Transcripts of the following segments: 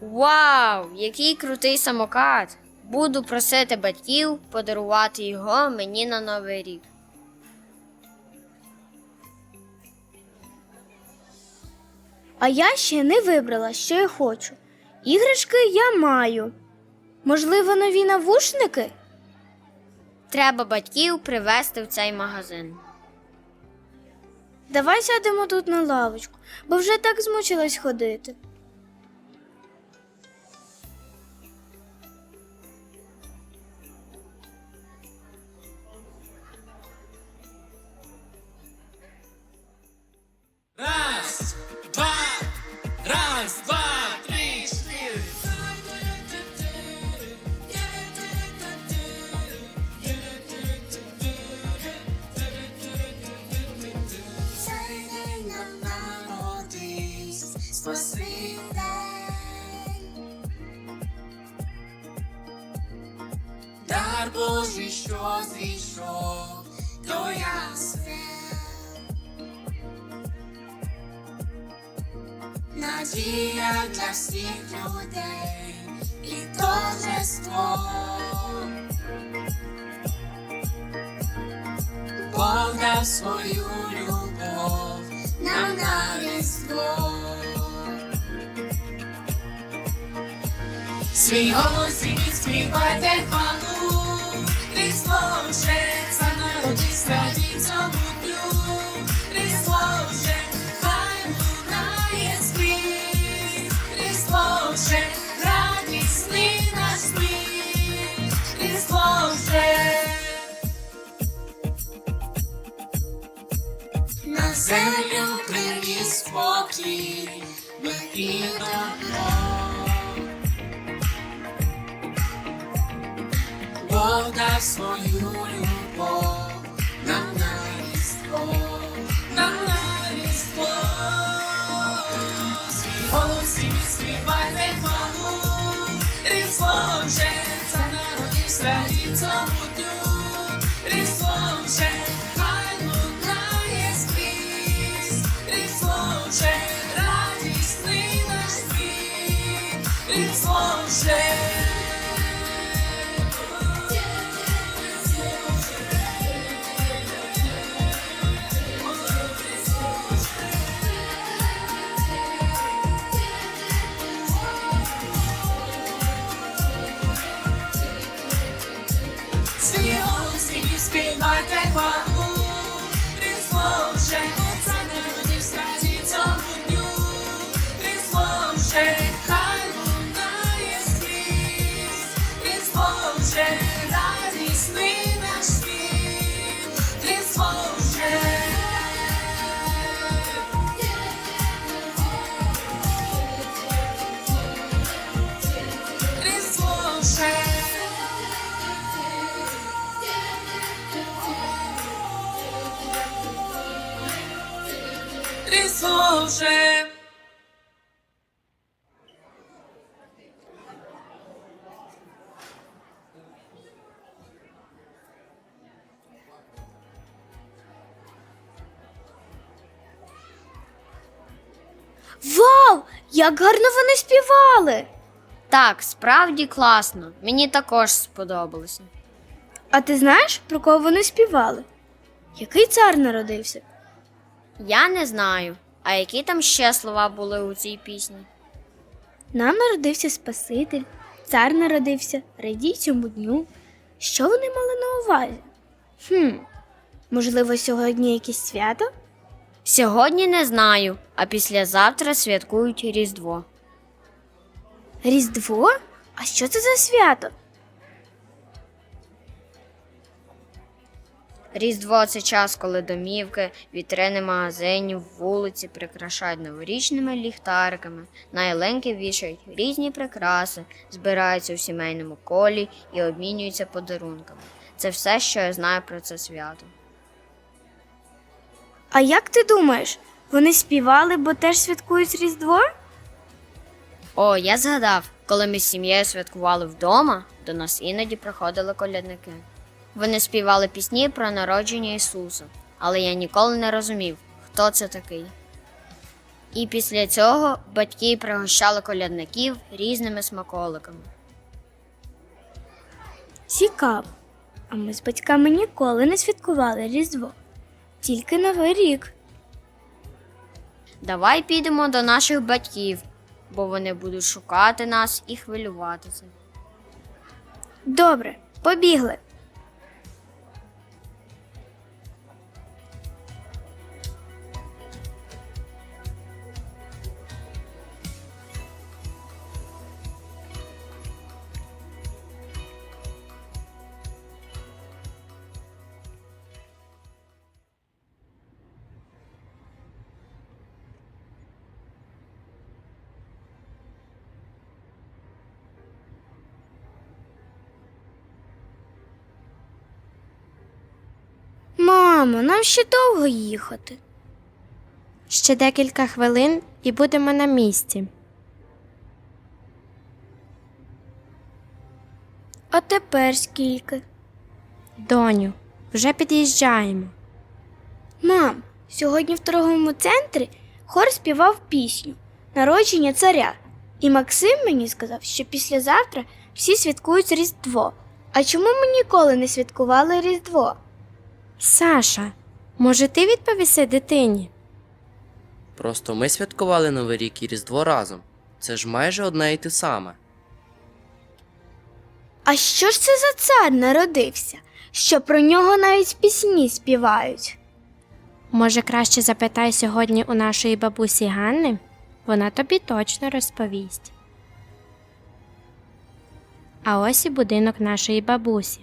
Вау, який крутий самокат! Буду просити батьків подарувати його мені на новий рік. А я ще не вибрала, що я хочу. Іграшки я маю. Можливо, нові навушники? Треба батьків привезти в цей магазин. Давай сядемо тут на лавочку, бо вже так змучилась ходити. Свій голос і співайте хвалу, Різдво вже за народився радіть цьому дню. Різдво вже хай лунає спів, Різдво вже радісний наш сміх, Різдво вже. На землю приніс спокій, ми і дав свою любов на різдво, нам на різдво. Свій голос і співайте хвалу, різдво вже це народився і цьому Різдво вже Як гарно вони співали! Так, справді класно. Мені також сподобалося. А ти знаєш, про кого вони співали? Який цар народився? Я не знаю, а які там ще слова були у цій пісні? Нам народився Спаситель, цар народився, радій цьому дню. Що вони мали на увазі? Хм, можливо, сьогодні якесь свято? Сьогодні не знаю, а післязавтра святкують Різдво. Різдво? А що це за свято? Різдво це час, коли домівки, вітрини магазинів, вулиці прикрашають новорічними ліхтариками, на ялинки вішають різні прикраси, збираються у сімейному колі і обмінюються подарунками. Це все, що я знаю про це свято. А як ти думаєш, вони співали, бо теж святкують Різдво? О, я згадав, коли ми з сім'єю святкували вдома, до нас іноді приходили колядники. Вони співали пісні про народження Ісуса, але я ніколи не розумів, хто це такий. І після цього батьки пригощали колядників різними смаколиками. Цікаво. А ми з батьками ніколи не святкували Різдво. Тільки Новий рік. Давай підемо до наших батьків, бо вони будуть шукати нас і хвилюватися. Добре, побігли. Мамо, нам ще довго їхати. Ще декілька хвилин і будемо на місці. А тепер скільки? Доню, вже під'їжджаємо. Мам, сьогодні в торговому центрі хор співав пісню Народження царя. І Максим мені сказав, що післязавтра всі святкують Різдво. А чому ми ніколи не святкували Різдво? Саша, може ти відповіси дитині? Просто ми святкували Новий рік і Різдво разом. Це ж майже одне і те саме. А що ж це за цар народився? Що про нього навіть пісні співають? Може, краще запитай сьогодні у нашої бабусі Ганни? Вона тобі точно розповість. А ось і будинок нашої бабусі.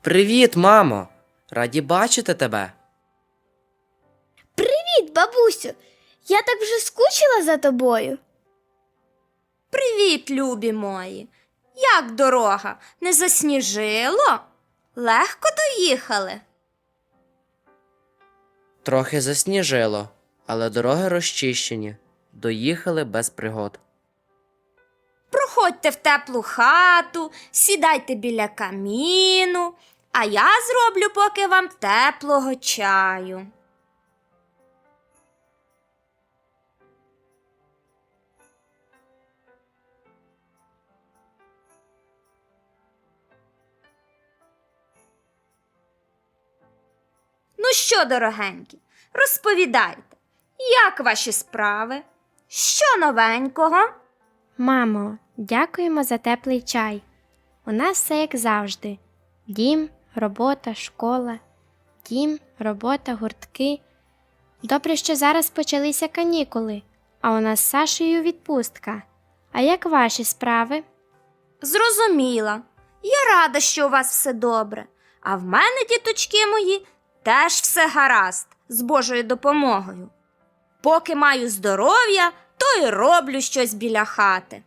Привіт, мамо! Раді бачити тебе. Привіт, бабусю! Я так вже скучила за тобою. Привіт, любі мої. Як дорога? Не засніжило? Легко доїхали. Трохи засніжило, але дороги розчищені. Доїхали без пригод. Проходьте в теплу хату, сідайте біля каміну, а я зроблю поки вам теплого чаю. Ну що, дорогенькі, розповідайте, як ваші справи? Що новенького? Мамо, дякуємо за теплий чай. У нас все як завжди: дім, робота, школа, дім, робота, гуртки. Добре, що зараз почалися канікули, а у нас з Сашею відпустка. А як ваші справи? Зрозуміла. Я рада, що у вас все добре. А в мене, діточки мої, теж все гаразд з Божою допомогою. Поки маю здоров'я, то й роблю щось біля хати.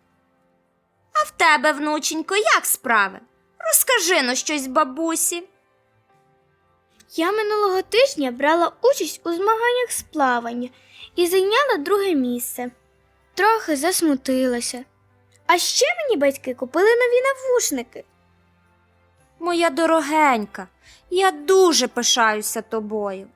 А в тебе, внученько, як справи? Розкажи но щось бабусі. Я минулого тижня брала участь у змаганнях з плавання і зайняла друге місце. Трохи засмутилася. А ще мені батьки купили нові навушники. Моя дорогенька, я дуже пишаюся тобою.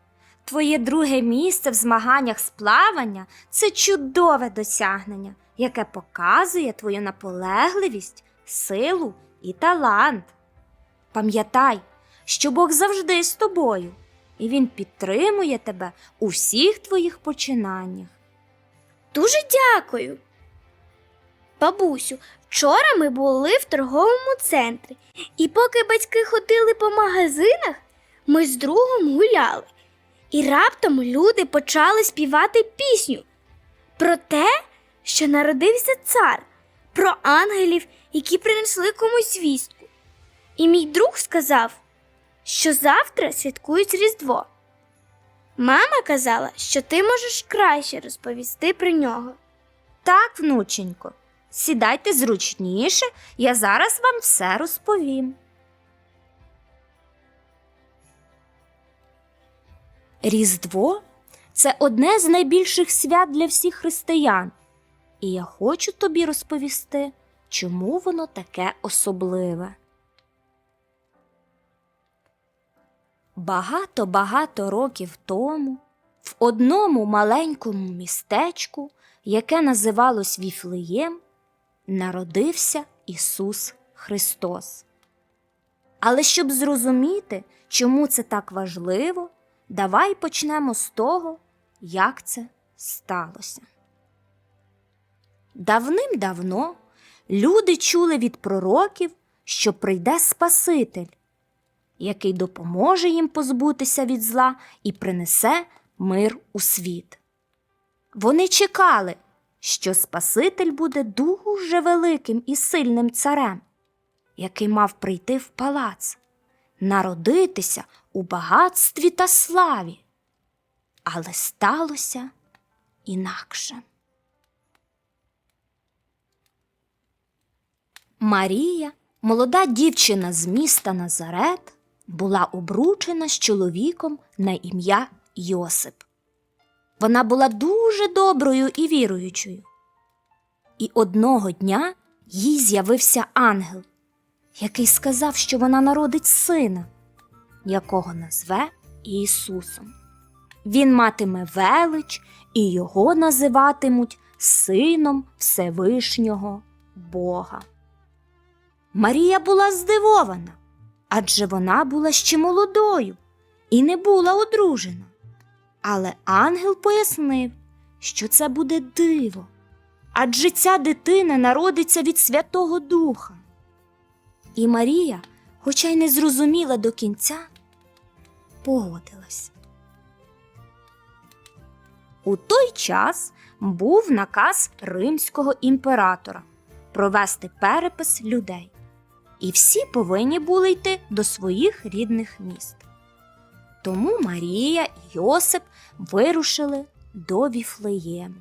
Твоє друге місце в змаганнях з плавання це чудове досягнення, яке показує твою наполегливість, силу і талант. Пам'ятай, що Бог завжди з тобою, і Він підтримує тебе у всіх твоїх починаннях. Дуже дякую. Бабусю, вчора ми були в торговому центрі, і поки батьки ходили по магазинах, ми з другом гуляли. І раптом люди почали співати пісню про те, що народився цар, про ангелів, які принесли комусь вістку. І мій друг сказав, що завтра святкують Різдво. Мама казала, що ти можеш краще розповісти про нього. Так, внученько, сідайте зручніше, я зараз вам все розповім. Різдво це одне з найбільших свят для всіх християн. І я хочу тобі розповісти, чому воно таке особливе. Багато-багато років тому в одному маленькому містечку, яке називалось Віфлеєм, народився Ісус Христос. Але щоб зрозуміти, чому це так важливо, давай почнемо з того, як це сталося. Давним-давно люди чули від пророків, що прийде Спаситель, який допоможе їм позбутися від зла і принесе мир у світ. Вони чекали, що Спаситель буде дуже великим і сильним царем, який мав прийти в палац, народитися у багатстві та славі. Але сталося інакше. Марія, молода дівчина з міста Назарет, була обручена з чоловіком на ім'я Йосип. Вона була дуже доброю і віруючою. І одного дня їй з'явився ангел, який сказав, що вона народить сина, якого назве Ісусом. Він матиме велич, і його називатимуть Сином Всевишнього Бога. Марія була здивована, адже вона була ще молодою і не була одружена. Але ангел пояснив, що це буде диво, адже ця дитина народиться від Святого Духа. І Марія, хоча й не зрозуміла до кінця, погодилась. У той час був наказ римського імператора провести перепис людей, і всі повинні були йти до своїх рідних міст. Тому Марія і Йосип вирушили до Віфлеєму.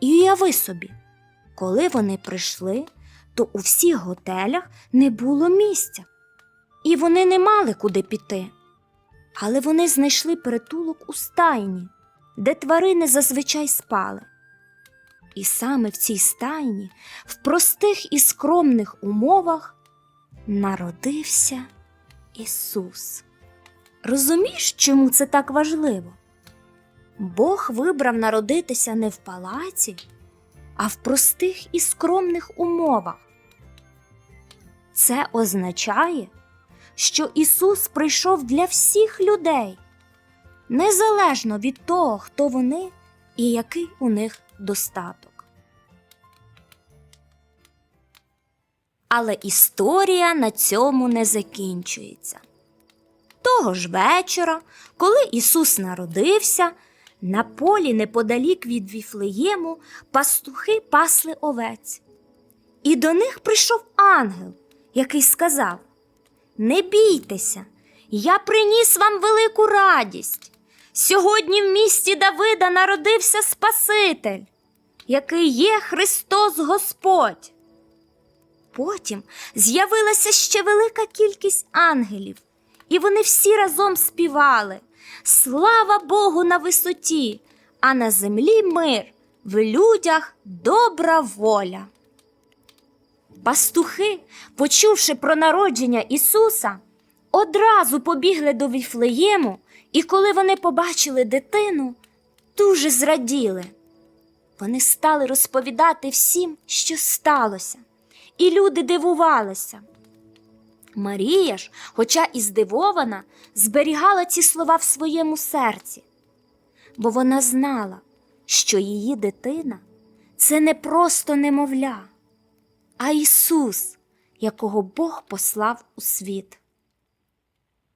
І уяви собі, коли вони прийшли, то у всіх готелях не було місця, і вони не мали куди піти. Але вони знайшли притулок у стайні, де тварини зазвичай спали. І саме в цій стайні, в простих і скромних умовах, народився Ісус. Розумієш, чому це так важливо? Бог вибрав народитися не в палаці, а в простих і скромних умовах. Це означає, що Ісус прийшов для всіх людей, незалежно від того, хто вони і який у них достаток. Але історія на цьому не закінчується. Того ж вечора, коли Ісус народився, на полі неподалік від Віфлеєму пастухи пасли овець. І до них прийшов ангел, який сказав: Не бійтеся, я приніс вам велику радість. Сьогодні в місті Давида народився Спаситель, який є Христос Господь. Потім з'явилася ще велика кількість ангелів, і вони всі разом співали Слава Богу на висоті, а на землі мир, в людях добра воля. Пастухи, почувши про народження Ісуса, одразу побігли до Віфлеєму, і коли вони побачили дитину, дуже зраділи. Вони стали розповідати всім, що сталося, і люди дивувалися. Марія ж, хоча і здивована, зберігала ці слова в своєму серці, бо вона знала, що її дитина це не просто немовля, а Ісус, якого Бог послав у світ.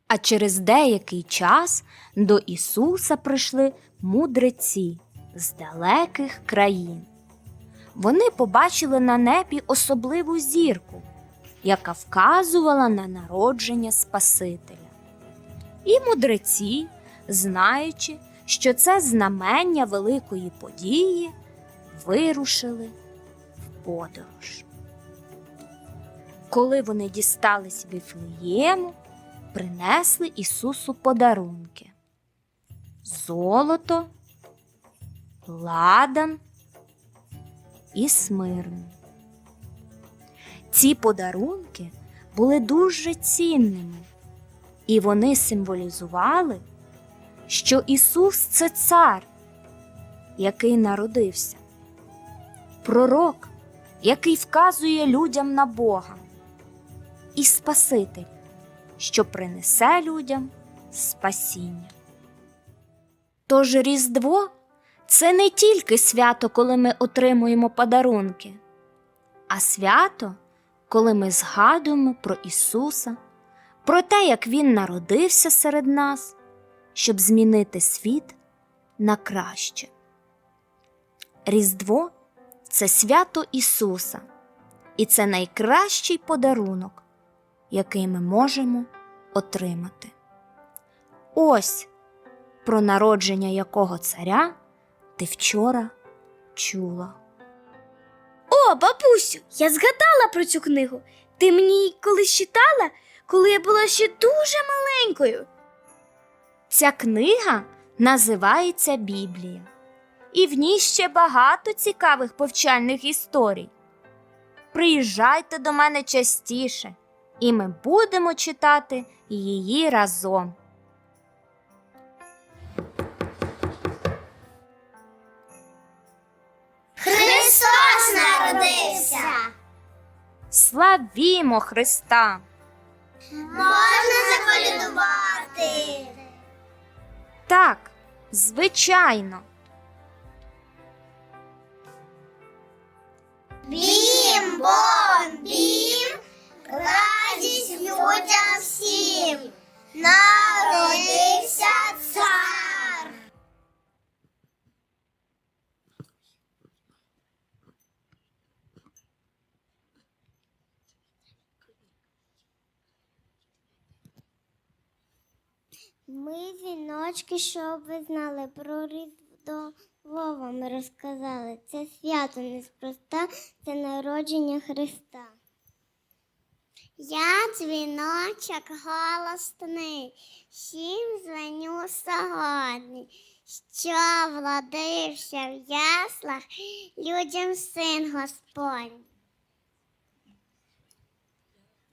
А через деякий час до Ісуса прийшли мудреці з далеких країн. вони побачили на небі особливу зірку, яка вказувала на народження Спасителя. І мудреці, знаючи, що це знамення великої події, вирушили в подорож. Коли вони дістались Віфлеєму, принесли Ісусу подарунки золото, ладан і смирну. Ці подарунки були дуже цінними, і вони символізували, що Ісус це цар, який народився, пророк, який вказує людям на Бога, і Спаситель, що принесе людям спасіння. Тож Різдво це не тільки свято, коли ми отримуємо подарунки, а свято, коли ми згадуємо про Ісуса, про те, як Він народився серед нас, щоб змінити світ на краще. Різдво це свято Ісуса, і це найкращий подарунок, який ми можемо отримати. Ось про народження якого царя ти вчора чула. Бабусю, я згадала про цю книгу. Ти мені її колись читала, коли я була ще дуже маленькою. Ця книга називається Біблія, і в ній ще багато цікавих повчальних історій. Приїжджайте до мене частіше, і ми будемо читати її разом. Славімо Христа! Можна заколядувати. Так, звичайно. Бім, бом, бім, радість людям всім. Народився цар. Ми віночки, щоб ви знали про Різдво вам розказали. Це свято неспроста, це народження Христа. Я дзвіночок голосний, всім дзвоню сьогодні, що владився в яслах людям син Господь.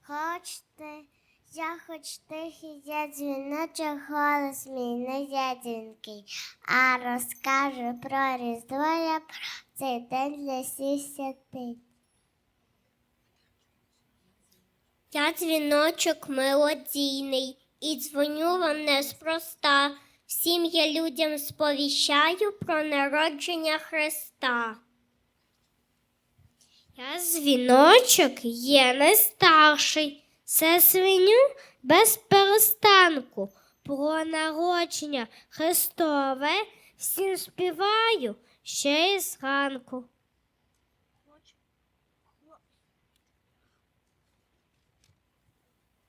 Хочете, я хоч тихий, я дзвіночок голос мій не ядінкий, а розкажу про Різдво я про цей день для всіх. Я дзвіночок мелодійний і дзвоню вам неспроста. Всім я людям сповіщаю про народження Христа. Я дзвіночок є не це свиню без перестанку. Про народження Христове всім співаю ще й зранку.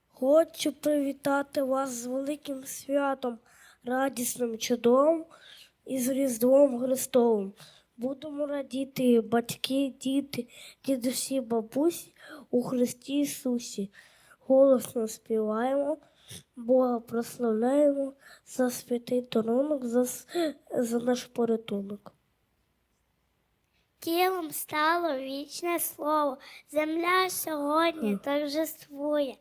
Хочу привітати вас з великим святом, радісним чудом і з Різдвом Христовим. Будемо радіти батьки, діти, дідусі, бабусі у Христі Ісусі. Голосно співаємо, Бога прославляємо за святий дарунок, за, за наш порятунок. Тілом стало вічне слово, земля сьогодні торжествує.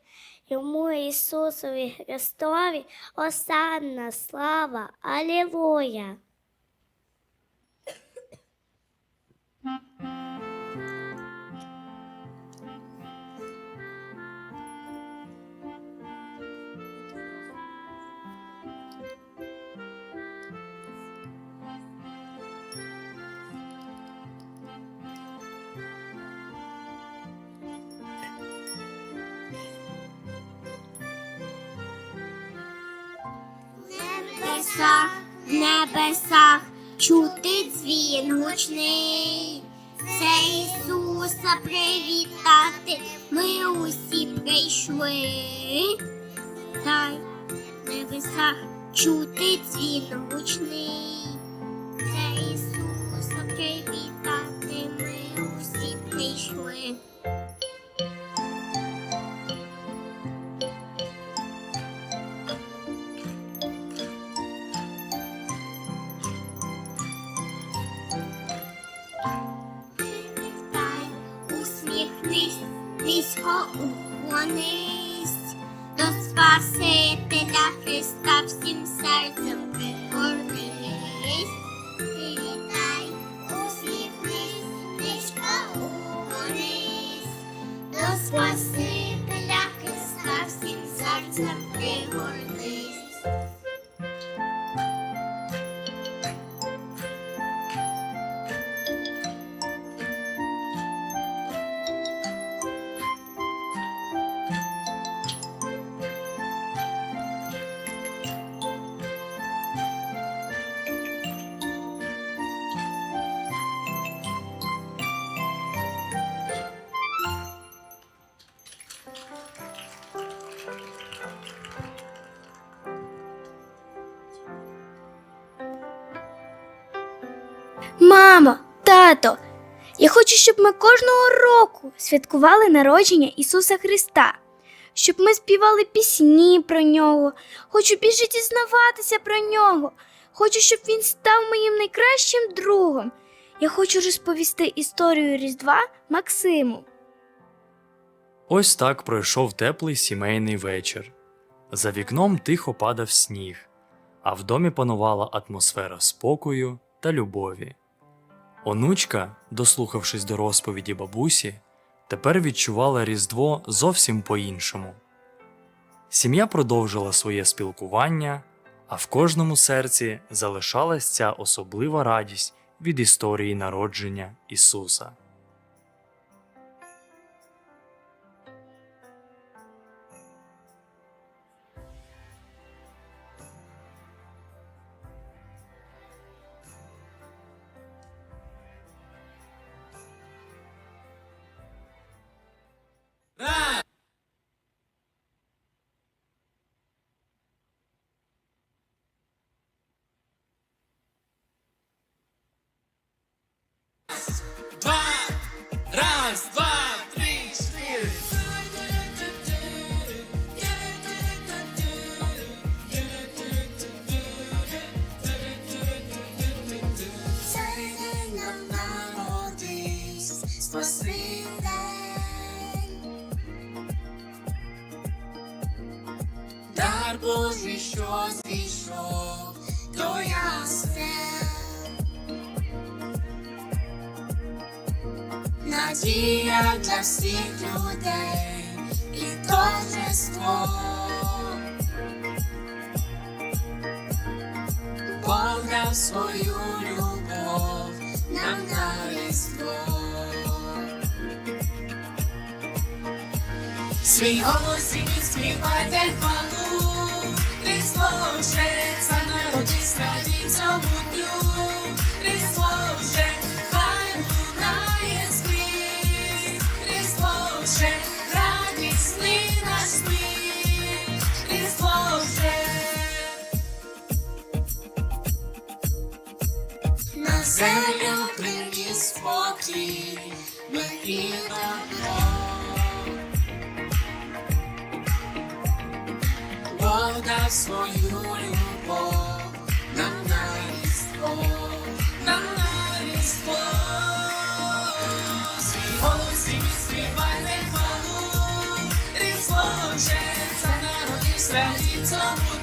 Йому Ісусові Христові осанна слава, Алілуя. Небесах, небесах, чути дзвін гучний. Це Ісуса привітати. Ми усі прийшли. Дай в небесах чути дзвін гучний. Це Ісуса привітати. Ми усі прийшли. Спасителя Христа всім серцем я хочу, щоб ми кожного року святкували народження Ісуса Христа, щоб ми співали пісні про нього, хочу більше дізнаватися про нього, хочу, щоб він став моїм найкращим другом. Я хочу розповісти історію Різдва Максиму. Ось так пройшов теплий сімейний вечір. За вікном тихо падав сніг, а в домі панувала атмосфера спокою та любові. Онучка, дослухавшись до розповіді бабусі, тепер відчувала Різдво зовсім по-іншому. Сім'я продовжила своє спілкування, а в кожному серці залишалась ця особлива радість від історії народження Ісуса. Два, раз, два, три. Цей день нам народився Спаситель. Дар Божий, що зійшов до ясен. Надія для всіх людей і торжество. Бог дав свою любов нам на різдво. Свій голос і співайте хвалу, Різдво вже народився радій цьому і добро. Бог дав свою любов нам на різдво, нам на різдво. Свій голос і співайте хвалу, різдво вже народився радій цьому